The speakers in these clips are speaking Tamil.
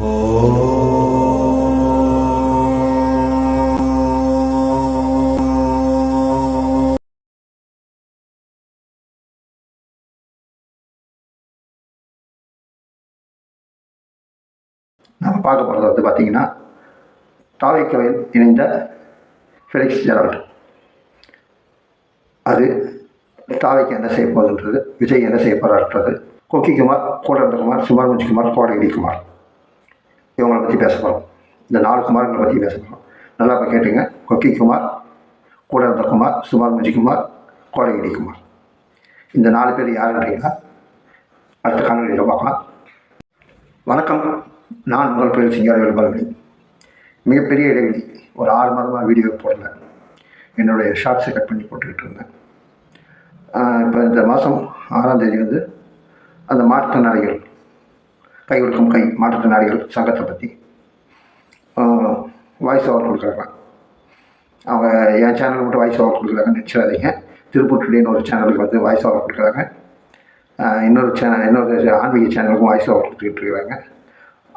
நம்ம பார்க்க போகிறது வந்து பார்த்தீங்கன்னா தாவைக்கவையில் இணைந்த ஃபெலிக்ஸ் ஜெரால்ட் அது தாவைக்கு என்ன செய்ய போகுதுன்றது விஜய் என்ன செய்ய கொக்கி குமார் கோடந்தகுமார் கோடகிரி குமார் இவங்களை பற்றி பேச போகிறோம் இந்த நாலு குமார்களை பற்றி பேச போகிறோம் நல்லா இப்போ கேட்டுங்க. மஞ்சி குமார் சுமார்முஞ்சிக்குமார் கோடகிரிக்குமார் இந்த நாலு பேர் யாருன்றீங்களா அடுத்த காணொலியில் பார்க்கலாம். வணக்கம். நான் உங்கள் பேர் சிங்காரவேல் பலமணி மிகப்பெரிய இடைவெளி. ஒரு ஆறு மாதமாக வீடியோ போடல. என்னுடைய ஷார்ட்ஸை கட் பண்ணி போட்டுக்கிட்டு இருந்தேன். இப்போ இந்த மாதம் ஆறாம் தேதி வந்து அந்த மாற்றுத்திறனாளிகள் கை கொடுக்கும் கை மாற்றுத்திறனாளிகள் சங்கத்தை பற்றி வாய்ஸ் ஓவர் கொடுக்குறாங்க. அவங்க என் சேனல் மட்டும் வாய்ஸ் ஓவர் கொடுக்குறாங்க நினச்சிடாதீங்க. திருப்பூர் டுடேன்னு ஒரு சேனலுக்கு வந்து வாய்ஸ் ஓவர் கொடுக்குறாங்க. இன்னொரு சேனல் இன்னொரு ஆன்மீக சேனலுக்கும் வாய்ஸ் ஓவர் கொடுத்துக்கிட்டு இருக்கிறாங்க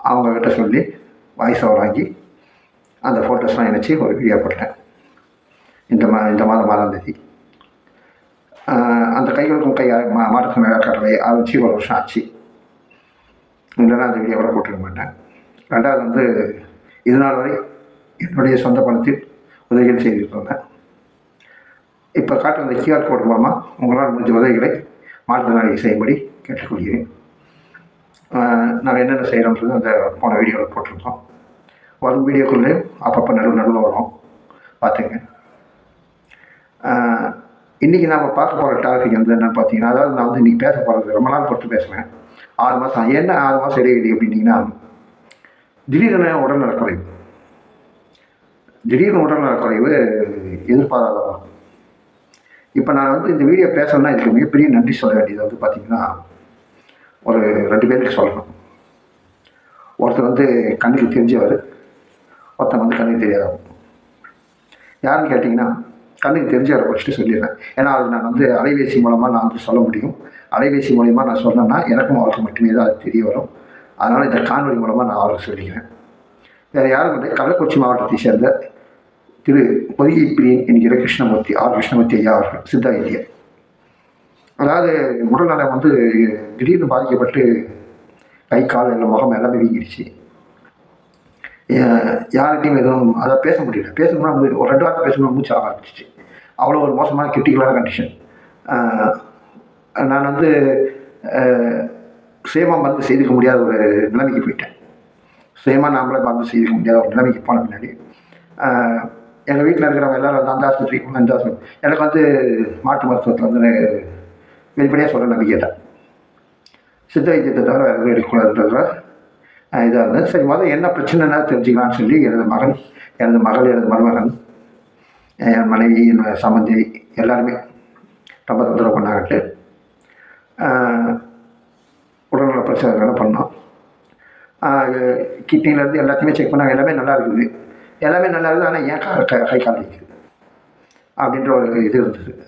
அவங்கக்கிட்ட சொல்லி வாய்ஸ் ஓவர் வாங்கி அந்த ஃபோட்டோஸ்லாம் இணைச்சி ஒரு வீடியோ போட்டேன். இந்த மா இந்த மாதம் ஆறாம் தேதி. அந்த கைகளுக்கும் கை மா மாற்றுத்திறனாளர்களை ஆரம்பித்து ஒரு வருஷம் ஆச்சு. இல்லைன்னா அந்த வீடியோ கூட போட்டிருக்க மாட்டேன். ரெண்டாவது வந்து இதனால் வரை என்னுடைய சொந்த பணத்தில் உதவிகள் செய்துட்டு இருந்தேன் இப்போ காட்டுற அந்த கியூஆர் கோட் மூலமாக உங்களால் முடிஞ்ச உதவிகளை மாற்றுத்திறனாளிகள் செய்யும்படி கேட்டுக்கொள்கிறேன். நாங்கள் என்னென்ன செய்கிறோம்ன்றது அந்த போன வீடியோவில் போட்டிருக்கோம். வரும் வீடியோக்குள்ளேயும் அப்பப்போ நடுவு நடுவில் வரும். பார்த்துங்க இன்றைக்கி நாம் பார்க்க போகிற டாபிக் வந்து என்னென்னு பார்த்தீங்கன்னா அதாவது நான் வந்து இன்றைக்கி பேச போகிறது ரொம்ப நாள் பொறுத்து பேசுவேன். ஆறு மாதம் என்ன ஆறு மாதம் இடைவெளி அப்படின்னீங்கன்னா திடீரென உடல்நலக்குறைவு திடீர்னு உடல்நலக்குறைவு எதிர்பாராத இப்போ நான் வந்து இந்த வீடியோ பேசணும்னா இதுக்கு மிகப்பெரிய நன்றி சொல்ல வேண்டியது வந்து பார்த்திங்கன்னா ஒரு ரெண்டு பேருக்கு சொல்லணும். ஒருத்தர் வந்து கண்ணுக்கு தெரிஞ்சவர் ஒருத்தன் வந்து கண்ணுக்கு தெரியாதவர். யாருன்னு கேட்டிங்கன்னா கண்ணுக்கு தெரிஞ்சவரை ஃபஸ்ட்டு சொல்லிடுறேன். ஏன்னா அது நான் வந்து அலைபேசி மூலமாக நான் வந்து சொல்ல முடியும். அலைபேசி மூலிமா நான் சொன்னேன்னா எனக்கும் அவருக்கு மட்டுமே தான் அது தெரிய வரும். அதனால் இந்த காணொலி மூலமாக நான் அவருக்கு சொல்லிக்கிறேன். வேறு யாரும் வந்து கள்ளக்குறிச்சி மாவட்டத்தை சேர்ந்த திரு பொதிகை பிரியன் என்கிற கிருஷ்ணமூர்த்தி ஆர் கிருஷ்ணமூர்த்தி ஐயா அவர்கள் சித்த வைத்தியர் அதாவது உடல்நலம் வந்து திடீர்னு பாதிக்கப்பட்டு கை கால் எல்லாம் முகம் எல்லாமே வீங்கிடுச்சு. யார்கிட்டையும் எதுவும் அதை பேச முடியல. பேசணும்னா ஒரு ரெண்டு வாரம் பேசணும்னா மூச்சு ஆரம்பிச்சிச்சு. அவ்வளோ ஒரு மோசமான கிரிட்டிக்கலான கண்டிஷன் நான் வந்து சேமா மருந்து செய்துக்க முடியாத ஒரு நிலைமைக்கு போயிட்டேன். சுயமாக நாமளே மருந்து செய்துக்க முடியாத ஒரு நிலைமைக்கு போன பின்னாடி எங்கள் வீட்டில் இருக்கிறவங்க எல்லாரும் வந்து அந்த ஆஸ்பத்திரிக்கு போங்க இந்த ஆஸ்பத்திரி எனக்கு வந்து மாட்டு மருத்துவத்தில் வந்து வெளிப்படையாக சொல்கிற நம்பிக்கை தான். சித்த வைத்தியத்தை தவிர வேறு எதுவும் எடுக்கக்கூடாதுன்றதுல இதாக இருந்தது. சரி முதல்ல என்ன பிரச்சனைனா தெரிஞ்சுக்கலாம்னு சொல்லி எனது மகன் எனது மகள் எனது மருமகன் என் மனைவி என் சம்மந்தி எல்லாருமே ரொம்ப தொந்தரவு பண்ணாங்கட்டு உடல்நல பிரச்சனைகளை பண்ணோம் கிட்னிலேருந்து எல்லாத்தையுமே செக் பண்ணாங்க எல்லாமே நல்லா இருக்குது. எல்லாமே நல்லா இருக்குது ஆனால் ஏன் கா- கை கை கால் நிற்குது அப்படின்ற ஒரு இது இருந்தது.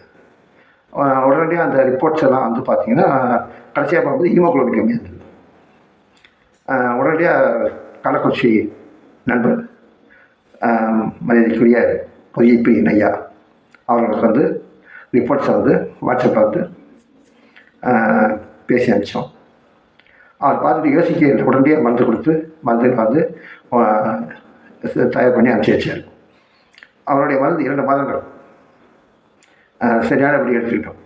உடனடியாக அந்த ரிப்போர்ட்ஸ் எல்லாம் வந்து பார்த்தீங்கன்னா கடைசியாக பார்க்கும்போது ஹீமோக்ளோபின் கம்மியாக இருந்தது. உடனடியாக கள்ளக்குறிச்சி நண்பர் மரியாதைக்குரிய பொய்யை பிரியன் ஐயா அவர்களுக்கு வந்து ரிப்போர்ட்ஸை வந்து வாட்ஸ்அப்பில் வந்து பேசி அனுப்பிச்சோம். அவர் பார்த்துட்டு யோசிக்க உடனடியாக மருந்து கொடுத்து மருந்து வந்து தயார் பண்ணி அனுப்பிச்சி வச்சார். அவருடைய மருந்து இரண்டு மாதங்கள். சரியான சரியானபடி எடுத்துக்கிட்டோம்.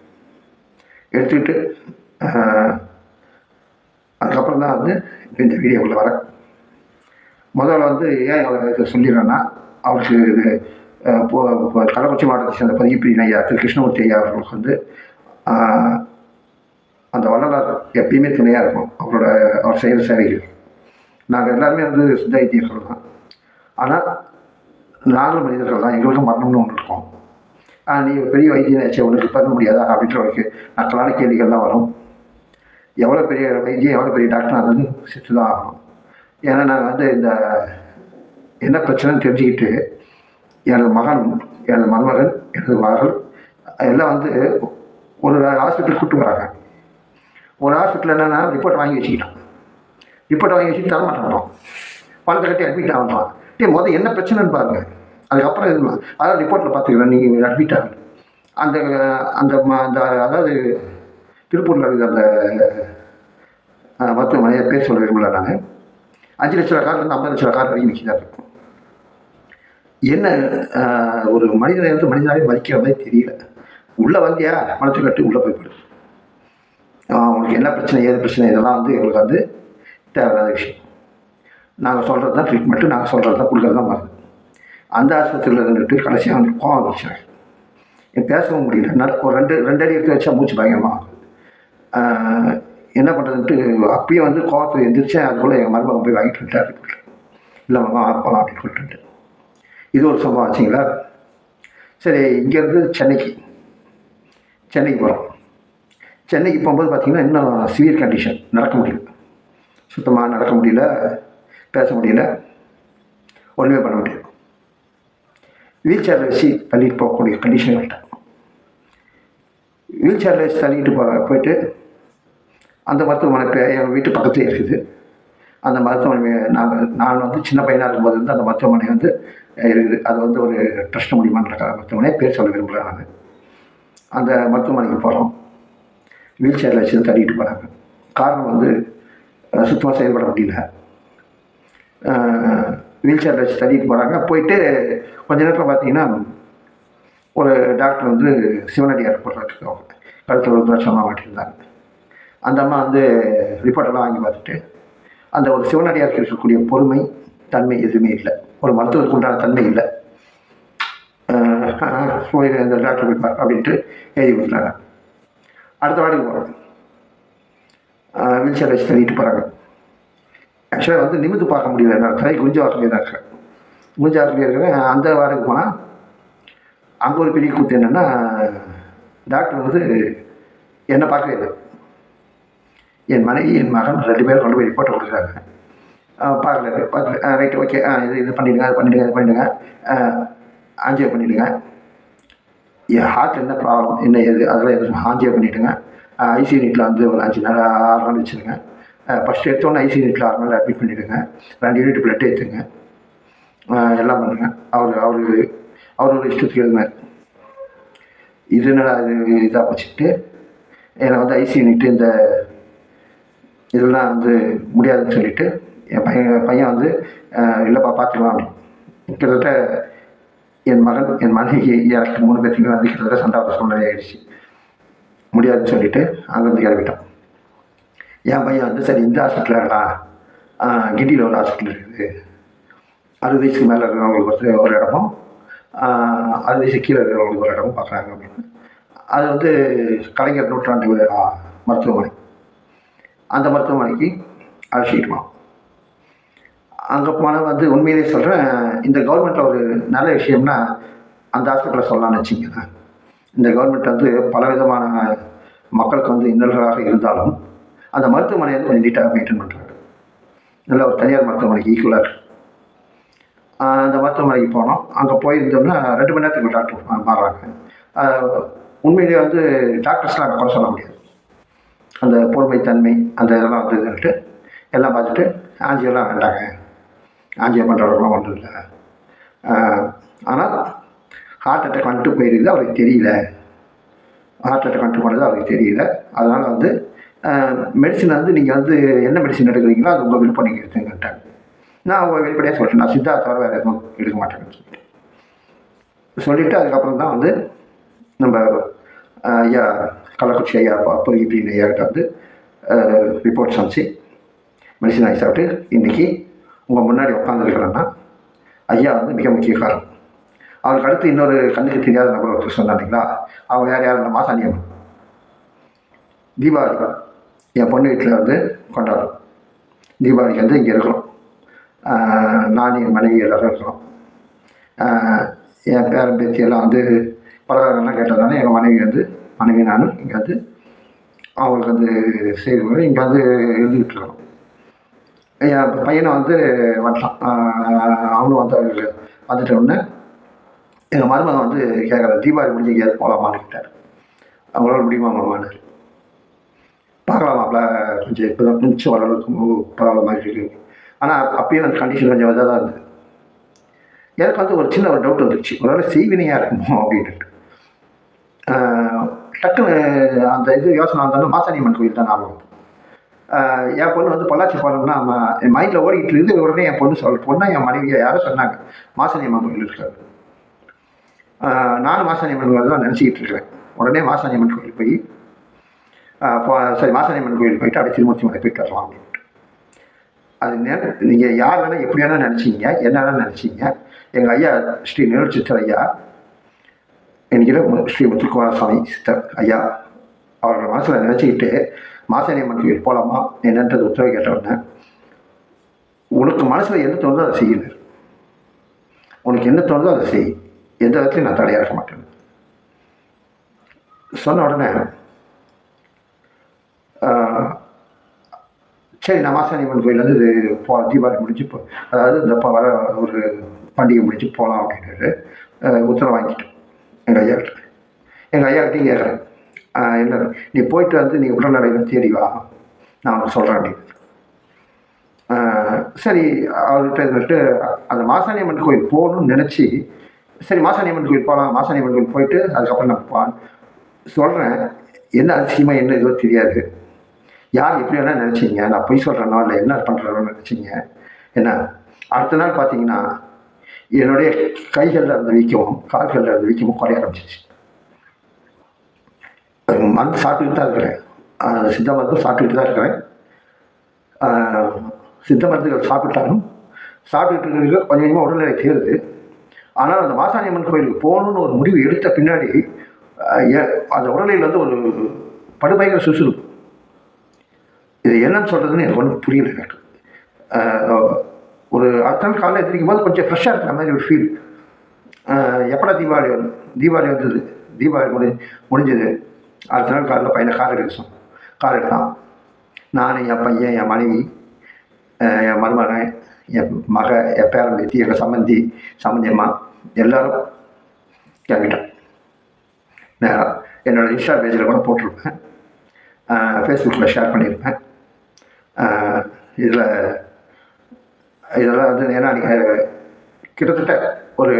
எடுத்துக்கிட்டு அதுக்கப்புறம் தான் வந்து இந்த வீடியோக்குள்ளே வரேன் முதல்ல வந்து ஏன் அவரை இதை சொல்லிடுறேன்னா அவருக்கு இது இப்போ கள்ளக்குறிச்சி மாவட்டத்தை சேர்ந்த பதிப்பிரி ஐயா திரு கிருஷ்ணமூர்த்தி ஐயா அவர்களுக்கு வந்து அந்த வள்ளலார் எப்பயுமே துணையாக இருக்கும் அவரோட அவர் செய்கிற சேவைகள். நாங்கள் எல்லாருமே வந்து சித்த ஐத்தியர்கள் தான். ஆனால் நாங்கள் மனிதர்கள் தான் எங்களுக்கும் மரணம்னு ஒன்று இருக்கும். நீ பெரிய வைத்தியம் ஆச்சு உனக்கு பண்ண முடியாதா அப்படின்ற ஒரு நக்கலான கேள்விகள்லாம் வரும். எவ்வளோ பெரிய வைத்தியம் எவ்வளோ பெரிய டாக்டர் அது வந்து சித்து தான் ஆகணும். ஏன்னா நாங்கள் வந்து இந்த என்ன பிரச்சனைன்னு தெரிஞ்சுக்கிட்டு எனது மகன் எனது மருமகன் எனது மகள் எல்லாம் வந்து ஒரு ஹாஸ்பிட்டல் கூப்பிட்டு வராங்க. ஒரு ஹாஸ்பிட்டல் என்னென்னா ரிப்போர்ட் வாங்கி வச்சுக்கிட்டான். ரிப்போர்ட் வாங்கி வச்சுட்டு தரமாட்டான் பணத்தை கட்டி அட்மிட் ஆகணும் டே முதல் என்ன பிரச்சனைன்னு பாருங்கள் அதுக்கப்புறம் இது அதாவது ரிப்போர்ட்டில் பார்த்துக்கிறேன் நீங்கள் அட்மிட் ஆகும் அந்த அந்த ம- அந்த அதாவது திருப்பூரில் இருக்கிற அந்த மருத்துவமனையை பேர் சொல்ல விரும்பல நான். அஞ்சு லட்ச ரூபா கார்லேருந்து ஐம்பது லட்ச ரூபா கார் வரைக்கும் விற்கிறாரு என்ன ஒரு மனிதனை வந்து மனிதனாகவே மதிக்கிற மாதிரி தெரியல. உள்ளே வந்தியா? மனசு கட்டு உள்ளே போய் அவங்களுக்கு என்ன பிரச்சனை ஏது பிரச்சனை இதெல்லாம் வந்து எங்களுக்கு வந்து தேவையில்லாத விஷயம். நாங்கள் சொல்கிறது தான் ட்ரீட்மெண்ட்டு நாங்கள் சொல்கிறது தான் கொடுக்குறது தான் மருந்து அந்த ஆஸ்பத்திரியில் இருந்துட்டு கடைசியாக வந்து கோவம் வந்துச்சு என் பேசவும் முடியல. நல்ல ஒரு ரெண்டு ரெண்டு அடி எடுத்து வச்சா மூச்சு பயங்கரமாக என்ன பண்ணுறதுன்ட்டு அப்பயும் வந்து கோவத்தில் எந்திரிச்சேன். அதுக்குள்ளே எங்கள் மருமகன் போய் வாங்கிட்டு வந்துட்டார் ரிப்போர்ட் இல்லை மாமா போகலாம் அப்படின்னு சொல்லிட்டு இது ஒரு சம்பவம் ஆச்சுங்களா? சரி இங்கேருந்து சென்னைக்கு. சென்னைக்கு போகிறோம் சென்னைக்கு போகும்போது பார்த்திங்கன்னா இன்னும் சிவியர் கண்டிஷன் நடக்க முடியல. சுத்தமாக நடக்க முடியல. பேச முடியல. ஒன்றுமே பண்ண முடியல. வீல் சேரில் வச்சு தள்ளிட்டு போகக்கூடிய கண்டிஷன் கிட்ட வீல் சேரில் வச்சு தள்ளிட்டு போ போயிட்டு அந்த மருத்துவமனை எங்கள் வீட்டு பக்கத்தில் இருக்குது. அந்த மருத்துவமனை நாங்கள் நான் வந்து சின்ன பையனாக இருக்கும்போது வந்து அந்த மருத்துவமனை வந்து இருக்குது. அது வந்து ஒரு ட்ரஸ்ட் மூலியமாக நடக்கிற மருத்துவமனை. பேர் சொல்ல விரும்புகிறேன் நான். அந்த மருத்துவமனைக்கு போகிறோம் வீல் சேரில் வச்சு தள்ளிட்டு போகிறாங்க காரணம் வந்து சுத்தமாக செயல்பட முடியல. வீல் சேரில் வச்சு தள்ளிட்டு போகிறாங்க போயிட்டு கொஞ்ச நேரத்தில் பார்த்தீங்கன்னா ஒரு டாக்டர் வந்து சிவனடியார் போடுறதுக்கு அவங்க கழுத்தில் ஒரு பிரச்சனை மாட்டிருந்தாங்க. அந்த அம்மா வந்து ரிப்போர்ட்டெல்லாம் வாங்கி பார்த்துட்டு அந்த ஒரு சிவனடியாருக்கு இருக்கக்கூடிய பொறுமை தன்மை எதுவுமே இல்லை. ஒரு மருத்துவருக்கு உண்டான தன்மை இல்லை. போய் அந்த டாக்டர் போய் அப்படின்ட்டு எழுதி கொடுத்துறாங்க அடுத்த வாடிக்கு போகிறது வீல் சேர் வச்சு தள்ளிட்டு போகிறாங்க ஆக்சுவலாக வந்து நிமித்து பார்க்க முடியல. நான் தலை குஞ்ச வாக்கிலே தான் இருக்கிறேன். குஞ்ச வாக்கிலே இருக்கிறேன். அந்த வார்டுக்கு போனால் அங்கே ஒரு பெரிய கூத்து என்னென்னா டாக்டர் வந்து என்னை பார்க்கவே இல்லை. என் மனைவி என் மகன் ரெண்டு பேரும் கொண்டு போய் ரிப்போர்ட்டை கொடுக்குறாங்க. பார்க்கல. பார்க்கல. ரைட்டு ஓகே இது இது பண்ணிவிடுங்க அது பண்ணிவிடுங்க இது பண்ணிவிடுங்க அஞ்சு பண்ணிவிடுங்க என் ஹார்ட் என்ன ப்ராப்ளம் என்ன ஏது அதெல்லாம் எதுவும் ஆஞ்சியோ பண்ணிவிடுங்க ஐசி யூனிட்டில் வந்து ஒரு அஞ்சு நாள் ஆறு நாள் வச்சுருங்க. ஃபஸ்ட் எடுத்தோன்னே ஐசி யூனிட்டில் ஆறு நாள் அட்மிட் பண்ணிவிடுங்க ரெண்டு யூனிட் பிளட் ஏற்றுங்க எல்லாம் பண்ணுங்கள் அவர் அவர் அவரோட இஷ்டத்துக்கு எழுதினார் இது என்னடா இது இதாக வச்சுக்கிட்டு என்னை வந்து ஐசி யூனிட்டு இந்த இதெல்லாம் வந்து முடியாதுன்னு சொல்லிட்டு என் பையன் பையன் வந்து இல்லைப்பா பார்த்துக்கலாம் அப்படின்னு. கிட்டத்தட்ட என் மகன் என் மனைவி எனக்கு மூணு பேர்த்துக்குமே வந்து கிட்டத்தட்ட சண்டாவது சூழ்நிலை ஆயிடுச்சு. முடியாதுன்னு சொல்லிட்டு அங்கேருந்து கிளம்பிட்டோம். என் பையன் வந்து சரி இந்த ஹாஸ்பிட்டலில் வேண்டாம் கிண்டியில் ஒரு ஹாஸ்பிட்டல் இருக்குது. அறுபது வயசுக்கு மேலே இருக்கிறவங்களுக்கு வந்து ஒரு இடமும் அறுபது வயசு கீழே இருக்கிறவங்களுக்கு ஒரு இடமும் பார்க்குறாங்க அப்படின்னு. அது வந்து கலைஞர் நூற்றாண்டு மருத்துவமனை. அந்த மருத்துவமனைக்கு அழைச்சிக்கிட்டுமா அங்கே போனால் வந்து உண்மையிலே சொல்கிறேன் இந்த கவர்மெண்ட்டில் ஒரு நல்ல விஷயம்னா அந்த ஹாஸ்பிட்டலில் சொல்லலாம்னு வச்சுக்கோங்க. இந்த கவர்மெண்ட் வந்து பல விதமான மக்களுக்கு வந்து இன்னல்களாக இருந்தாலும் அந்த மருத்துவமனையை வந்து கொஞ்சம் நீட்டாக மெயின்டைன் பண்ணுறாங்க நல்ல ஒரு தனியார் மருத்துவமனைக்கு ஈக்குவலாக அந்த மருத்துவமனைக்கு போனோம். அங்கே போயிருந்தோம்னா ரெண்டு மணி நேரத்துக்கு டாக்டர் மாறுறாங்க. உண்மையிலேயே வந்து டாக்டர்ஸ்லாம் அங்கே குறை சொல்ல முடியாது. அந்த பொறுமைத்தன்மை அந்த இதெல்லாம் வந்து எல்லாம் பார்த்துட்டு ஆஞ்சியெல்லாம் வேண்டாங்க ஆஞ்சியம் பண்ணுறவர்களாம் ஒன்றும் இல்லை. ஆனால் ஹார்ட் அட்டாக் வந்துட்டு போயிருக்குது அவருக்கு தெரியல. ஹார்ட் அட்டாக் வந்துட்டு போனது அவருக்கு தெரியல. அதனால் வந்து மெடிசன் வந்து நீங்கள் வந்து என்ன மெடிசன் எடுக்கிறீங்களோ அது உங்கள் விருப்பம் நீங்கள் எடுத்துங்கன்ட்டாங்க நான் அவங்க வெளிப்படையாக சொல்லிட்டேன் நான் சித்தா தவிர வேறு எதுவும் எடுக்க மாட்டேன்னு சொல்லிட்டு சொல்லிவிட்டு அதுக்கப்புறம் தான் வந்து நம்ம ஐயா கள்ளக்குறிச்சி ஐயா அப்போ இப்படின்னு ஐயாக்கிட்ட வந்து ரிப்போர்ட்ஸ் அனுப்பிச்சு மெடிசன் வாங்கி சாப்பிட்டு இன்றைக்கி உங்கள் முன்னாடி உட்காந்துருக்கிறேன்னா ஐயா வந்து மிக முக்கிய காரணம். அவருக்கு அடுத்து இன்னொரு கண்ணுக்கு தெரியாத நபர் ஒருத்தர் சொன்னாங்களா அவங்க யார் யார்? இல்லை மாசாணியம்மன் தீபாவளி என் பொண்ணு வீட்டில் வந்து கொண்டாடுறோம். தீபாவளிக்கு வந்து இங்கே இருக்கிறோம். ஆஹ் நான் என் மனைவி எல்லோரும் இருக்கிறோம். என் பேரன் பேத்தி எல்லாம் வந்து பலகாரம்லாம் கேட்டதுனால எங்கள் மனைவி வந்து மனைவி நானும் இங்கே வந்து அவங்களுக்கு வந்து செய்து இங்கே வந்து இருந்துக்கிட்டு இருக்கிறோம். என் பையனை வந்து வரலாம். அவனும் வந்து வந்துட்ட உடனே எங்கள் மருமகன் வந்து கேட்குற தீபாவளி முடிஞ்சு எங்கேயாவது போகலாமான்னு கேட்டார். அவங்களால முடியுமா மாமான்னு? பார்க்கலாமாப்ல கொஞ்சம் இப்போ தான் கொஞ்சம் ஓரளவுக்கு பரவாயில்ல மாதிரி இருக்குது ஆனால் அப்பயும் அந்த கண்டிஷன் கொஞ்சம் இதாக தான் இருந்தது. எனக்கு வந்து ஒரு சின்ன ஒரு டவுட் வந்துருச்சு. ஒருவேளை செய்வினையாக இருக்குமோ? அப்படின்ட்டு டக்குன்னு அந்த இது யோசனை வந்தோன்னா மாசாணியம்மன் கோயில் தான் ஞாபகம் என் பொண்ணு வந்து பொள்ளாச்சி போனோம்னா என் மைண்டில் ஓடிக்கிட்டு இருக்குது உடனே என் பொண்ணு சொல் பொண்ணை என் மனைவியை யாரும் சொன்னாங்க. மாசாணியம்மன் கோயில் இருக்காரு நானும் நானும் மாசாணியம்மன் கோயில் தான் நினச்சிக்கிட்டு இருக்கிறேன். உடனே மாசாணியம்மன் கோயில் போய் சரி போ சரி கோயில் போயிட்டு அப்படியே திருமூர்த்தி மலை போயிட்டு வரலாம் அப்படின்ட்டு. அது நே நீங்கள் யார் வேணால் எப்படி வேணால் நினச்சிங்க என்ன வேணால் நினச்சிங்க. எங்கள் ஐயா ஸ்ரீ நிழல் சித்தர் ஐயா என்கிற ஸ்ரீ முத்துக்குமார சுவாமி சித்தர் ஐயா அவரோட மனசில் நினச்சிக்கிட்டு மாசனியம்மனுக்கு கோயில் போகலாமா என்னன்றது உத்தரவு கேட்டவுடனே உனக்கு மனசில் என்ன தோணுதோ அதை செய்யணும் உனக்கு என்ன தோணுதோ அதை செய். எந்த விதத்துலையும் நான் தடையாக இருக்க மாட்டேன். சொன்ன உடனே சரி நான் மாசாணியம்மன் கோயிலேருந்து இது போ தீபாவளி முடிஞ்சு போ அதாவது இந்த வர ஒரு பண்டிகை முடிஞ்சு போகலாம் அப்படின்ட்டு உத்தரவு வாங்கிட்டேன் எங்கள் ஐயா கிட்ட எங்கள் ஐயா கிட்டேயும் கேட்குறேன் என்ன? நீ போயிட்டு வந்து நீ உடல்நிலையில தேடி வா. நான் உனக்கு சொல்கிறேன் அப்படின்னு. சரி அவர்கிட்ட இருந்துட்டு அந்த மாசாணியம்மன் கோயில் போகணும்னு நினச்சி சரி மாசாணியம்மன் கோயில் போகலாம் மாசாணியம்மன் கோயில் போயிட்டு அதுக்கப்புறம் நான் போ சொல்கிறேன் என்ன அதிசயமாக என்ன இதுவோ தெரியாது. யார் எப்படி வேணால் நினச்சிங்க? நான் பொய் சொல்கிறேனோ இல்லை என்ன பண்ணுறேனோ நினச்சிங்க? என்ன? அடுத்த நாள் பார்த்தீங்கன்னா என்னுடைய கைகளில் இருந்த வீக்கமும் கால்களில் இருந்த வீக்கமும் குறைய ஆரம்பிச்சிச்சு மருந்து சாப்பிட்டுட்டு தான் இருக்கிறேன். சித்த மருந்து சாப்பிட்டுட்டு தான் இருக்கிறேன். சித்த மருந்துகள் சாப்பிட்டாலும் சாப்பிட்டுட்டு இருக்க கொஞ்சம் கொஞ்சமாக உடல்நிலை தேருது. ஆனால் அந்த மாசாணி அம்மன் கோயிலுக்கு போகணுன்னு ஒரு முடிவு எடுத்த பின்னாடி ஏ- அந்த உடல்நிலையில் வந்து ஒரு படுபயங்கர சுறுசுறுப்பு இது என்னன்னு சொல்கிறதுன்னு எனக்கு ஒன்றும் புரியல எனக்கு. ஒரு அடுத்த நாள் காலையில் எத்திரிக்கும் போது கொஞ்சம் ஃப்ரெஷ்ஷாக இருக்கிற மாதிரி ஒரு ஃபீல் எப்படா தீபாவளி வரும் தீபாவளி வந்தது? தீபாவளி முடி முடிஞ்சது. அடுத்த நாள் காலையில் பையனை கார் எடுக்க சொன்னோம் கார் எடுத்தான். நான் என் பையன் என் மனைவி என் மருமகன் என் மக என் பேரன் பேத்தி எங்கள் சம்மந்தி சம்மந்தியம்மா எல்லோரும் என்கிட்ட. நேராக என்னோடய இன்ஸ்டா பேஜில் கூட போட்டிருப்பேன். ஃபேஸ்புக்கில் ஷேர் பண்ணியிருப்பேன். இதில் இதெல்லாம் வந்து ஏன்னா நீங்கள் கிட்டத்தட்ட ஒரு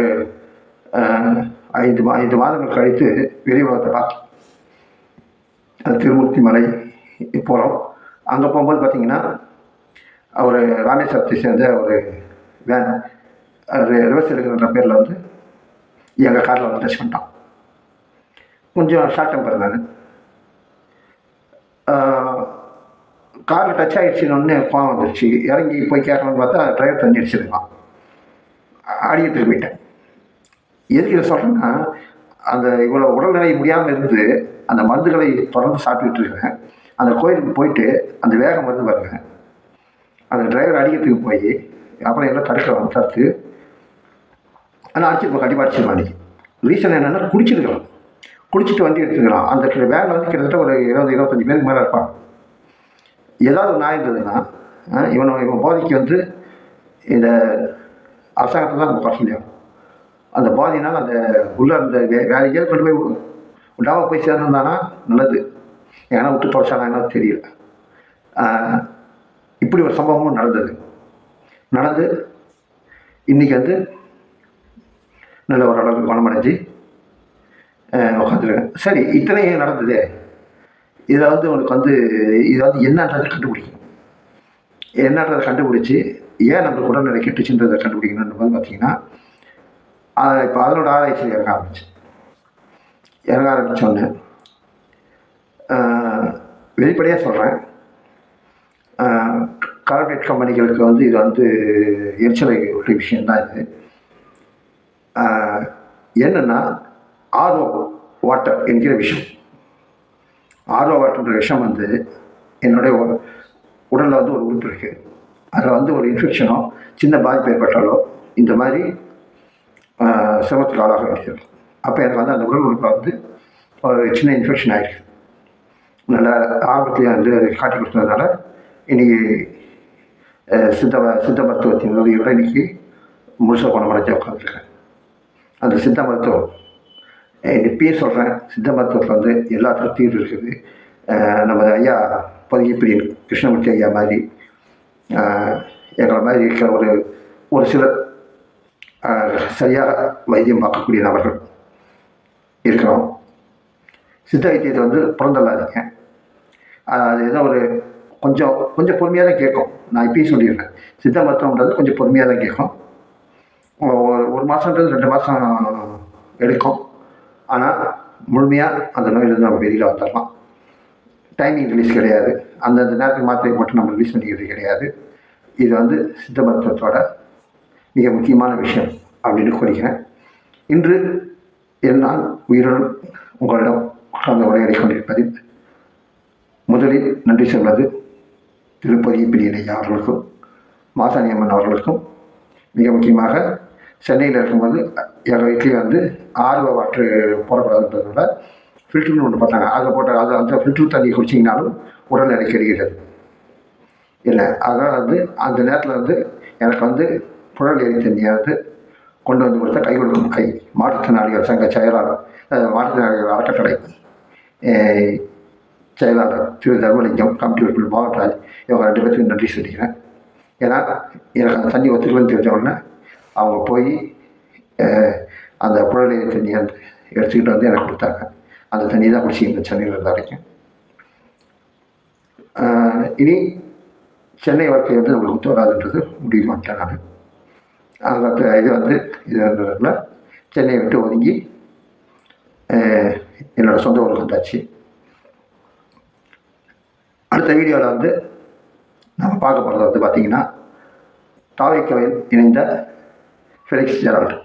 ஐந்து மா ஐந்து மாதங்கள் கழித்து வெளியுலகத்தை பார்த்தோம் அந்த திருமூர்த்தி மலை போகிறோம் அங்கே போகும்போது பார்த்தீங்கன்னா ஒரு ராமேஸ்வரத்தை சேர்ந்த ஒரு வேன் ரிவர்ஸ் எடுக்கிற பேரில் வந்து எங்கள் காரில் வந்து டச் பண்ணிட்டான். கொஞ்சம் ஷார்ட் டெம்பர் நான் காரில் டச் ஆகிடுச்சின்னு ஒன்று கோவம் வந்துருச்சு. இறங்கி போய் கேட்கணும்னு பார்த்தா டிரைவர் தண்ணி அடிச்சிருக்கான். அடிக்கிறதுக்கு போயிட்டேன். எதுக்கு இதை சொல்கிறேன்னா அந்த இவ்வளோ உடல்நிலை முடியாமல் இருந்து அந்த மருந்துகளை தொடர்ந்து சாப்பிட்டுட்டு இருக்கேன் அந்த கோயிலுக்கு போயிட்டு அந்த வேகம் மருந்து பாருங்க. அந்த டிரைவர் அடிக்கிறதுக்கு போய் அப்புறம் எல்லாம் தடுக்கலாம் தடுத்து. ஆனால் அடிச்சிருப்போம் கண்டிப்பாக அடிச்சிருப்பான் அன்றைக்கி ரீசன் என்னென்னா குடிச்சிருக்கலாம். குடிச்சிட்டு வண்டி எடுத்துக்கலாம். அந்த வேனில் வந்து கிட்டத்தட்ட ஒரு இருபது இருபத்தஞ்சி பேருக்கு மேலே இருப்பான். ஏதாவது நாய் இருந்ததுன்னா இவனை இவன் போதைக்கு வந்து இந்த அரசாங்கத்தை தான் நம்ம குறை சொல்லியாகும் அந்த போதையினால் அந்த உள்ள அந்த வே எங்கேயாவது கொண்டு போய் வி- போய் சேர்ந்துருந்தானா? நல்லது. ஏன்னா விட்டு தொலைச்சானா தெரியல. இப்படி ஒரு சம்பவமும் நடந்தது. நடந்து இன்றைக்கி வந்து நல்ல ஓரளவுக்கு குணமடைஞ்சு உட்காந்துருக்கேன் சரி இத்தனையும் நடந்தது? இதில் வந்து உனக்கு வந்து இதை வந்து என்னன்றதை கண்டுபிடிக்கணும். என்னன்றதை கண்டுபிடிச்சி ஏன் நம்மளுக்கு உடல்நிலை கெட்டுச்சுன்றதை கண்டுபிடிக்கணுன்ற பார்த்தீங்கன்னா அதை இப்போ அதனோட ஆராய்ச்சியில் இறங்க ஆரம்பிச்சு. இறங்க ஆரம்பித்தோன்னே வெளிப்படையாக சொல்கிறேன் கார்பரேட் கம்பெனிகளுக்கு வந்து இது வந்து எரிச்சலை ஒரு விஷயந்தான் இது. என்னென்னா ஆர்ஓ வாட்டர் என்கிற விஷயம் ஆர்ஓ வாட்டர்ன்ற விஷயம் வந்து என்னுடைய உ- உடலில் வந்து ஒரு உறுப்பு இருக்குது அதில் வந்து ஒரு இன்ஃபெக்ஷனோ சின்ன பாதிப்பு ஏற்பட்டாலோ இந்த மாதிரி சிரமத்துக்கு ஆளாக வேண்டியது அப்போ எனக்கு வந்து அந்த உடல் உறுப்பில் வந்து ஒரு சின்ன இன்ஃபெக்ஷன் ஆகிருக்கு நல்லா ஆபத்துலேயே வந்து காட்டி கொடுத்ததுனால இன்றைக்கி சித்த சித்த மருத்துவத்தின் உதவியோட இன்றைக்கி முழுசாக குணமடைஞ்சு உட்காந்துருக்கேன் அந்த சித்த மருத்துவம் அஹ் இப்பயே சொல்கிறேன் சித்த மருத்துவத்தில் வந்து எல்லாத்துக்கும் தீர்வு இருக்குது. நம்ம ஐயா பொதுகிப்பிரியன் கிருஷ்ணமூர்த்தி ஐயா மாதிரி எங்களை மாதிரி இருக்கிற ஒரு ஒரு சிலர் சரியாக வைத்தியம் பார்க்கக்கூடிய நபர்கள் இருக்கிறோம். சித்த வைத்தியத்தை வந்து புறந்தள்ளாதீங்க. அது ஏதோ ஒரு கொஞ்சம் கொஞ்சம் பொறுமையாக தான் கேட்கும். நான் இப்பயும் சொல்லிடுறேன் சித்த மருத்துவம்ன்றது கொஞ்சம் பொறுமையாக தான் கேட்கும். ஒரு ஒரு மாதன்றது ரெண்டு மாதம் எடுக்கும். ஆனால் முழுமையாக அந்த நோயிலிருந்து நம்ம வெளியில் வந்துடலாம். டைமிங் ரிலீஸ் கிடையாது. அந்தந்த நேரத்துக்கு மாத்திரை மட்டும் நம்ம ரிலீஸ் பண்ணிக்கிறது கிடையாது. இது வந்து சித்த மருத்துவத்தோட மிக முக்கியமான விஷயம் அப்படின்னு கூறுகிறேன் இன்று என்னால் உயிருடன் உங்களிடம் உட்கார்ந்து உரையாடி கொண்டிருப்பதில் முதலில் நன்றி சொல்வது திருப்பதி பிரியன் அவர்களுக்கும் மாசாணி அம்மன் அவர்களுக்கும். மிக முக்கியமாக சென்னையில் இருக்கும்போது எங்கள் வீட்லேயும் வந்து ஆர்வ வாற்று போடக்கூடாதுன்றதோட ஃபில்டர்னு ஒன்று போட்டாங்க. அதில் போட்ட அது அந்த ஃபில்டர் தண்ணி குடிச்சிங்கனாலும் உடல் எடை கெடுகிறது இல்லை அதனால் வந்து அந்த நேரத்தில் வந்து எனக்கு வந்து புழல் எரி தண்ணியை வந்து கொண்டு வந்து கொடுத்த கை கொடுக்கும் கை. மாற்றுத்திறனாளிகள் சங்க செயலாளர் மாற்றுத்திறனாளிகள் அறக்கட்டளை செயலாளர் திரு தர்மலிங்கம் கமிட்டி உறுப்பினர் மோகன்ராஜ் இவங்க ரெண்டு பேருக்கு நன்றி சொல்லிக்கிறேன் ஏன்னா எனக்கு அந்த தண்ணி ஒத்துக்கலன்னு தெரிஞ்ச உடனே அவங்க போய் அந்த புழல் எரி தண்ணியை வந்து எடுத்துக்கிட்டு வந்து எனக்கு கொடுத்தாங்க. அந்த தண்ணி தான் குடிச்சிருந்தேன் சென்னையில் இருந்த வரைக்கும் இனி சென்னை வாழ்க்கை வந்து நம்மளுக்கு ஒத்து வராதுன்றது முடிவு பண்ணிட்டேன் நான். அதுக்கு இது வந்து இதுன்றதுல சென்னையை விட்டு ஒதுங்கி என்னோடய சொந்த ஊருக்கு வந்தாச்சு. அடுத்த வீடியோவில் வந்து நம்ம பார்க்க போகிறது வந்து பார்த்திங்கன்னா தாவைக்கவையில் இணைந்த ஃபெலிக்ஸ் ஜெரால்டு.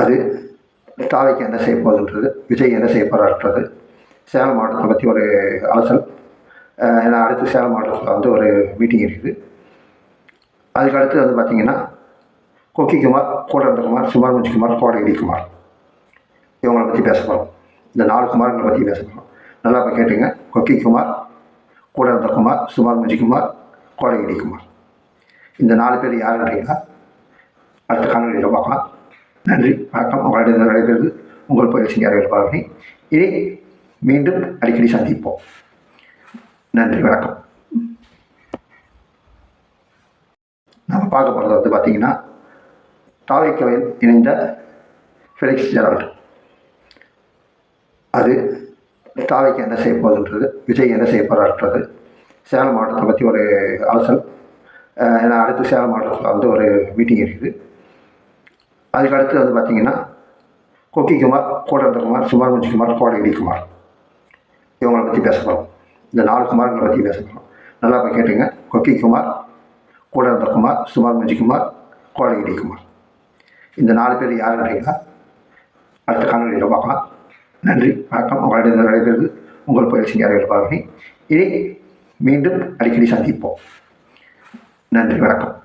அது தாவைக்கு என்ன செய்ய போகுதுன்றது விஜய் என்ன செய்ய போகிறான்றது சேலம் மாவட்டத்தை பற்றி ஒரு அலசல். ஏன்னா அடுத்து சேலம் மாவட்டத்தில் வந்து ஒரு மீட்டிங் இருக்குது. அதுக்கு அடுத்து வந்து பார்த்திங்கன்னா கொக்கிக்குமார் கோடந்தகுமார் சுமார் முஞ்சிக்குமார் கோடகிரி குமார். இவங்களை பற்றி பேச போகிறோம் இந்த நாலு குமாரங்களை பற்றி பேச போகிறோம் நல்லா இப்போ கேட்டுங்க. கொக்கிக்குமார் கூடந்தகுமார் சுமார் முஞ்சிக்குமார் கோடகிரி குமார். இந்த நாலு பேர் யாருன்றீங்களா அடுத்த காணொலியில் பார்க்கலாம். நன்றி வணக்கம். உங்களுடைய நடைபெறுது உங்கள் பயிற்சி அறிவியல் பாவனி இனி மீண்டும் அடிக்கடி சந்திப்போம். நன்றி வணக்கம். நம்ம பார்க்க போகிறது வந்து பார்த்திங்கன்னா தாவைக்கவையில் இணைந்த ஃபெலிக்ஸ் ஜெரால்ட் அது தாவைக்கு என்ன செய்ய போகுதுன்றது விஜய் என்ன செய்ய போகிறான்றது சேலம் மாவட்டத்தை பற்றி ஒரு அலசல் ஏன்னா அடுத்து சேலம் மாவட்டத்தில் வந்து ஒரு மீட்டிங் இருக்குது. அதுக்கு அடுத்து வந்து பார்த்திங்கன்னா கொக்கிக்குமார் கோடந்தகுமார் சுமார் குமார் கோடகிரி குமார். இவங்களை பற்றி பேச போகிறோம் இந்த நாலு குமார்களை பற்றி பேச போகிறோம் நல்லா இப்போ கேட்டுங்க. கொக்கிக்குமார் கூட பக்குமா சுமார் முஞ்சிக்குமார் கோழகிரி குமார் இந்த நாலு பேர் யாருன்றீங்களா அடுத்த காணொலியில் பார்க்கலாம். நன்றி வணக்கம். உங்களிடம் நடைபெறுது உங்கள் புயல் அறிவியல் பாவனி இனி மீண்டும் அடிக்கடி சந்திப்போம். நன்றி வணக்கம்.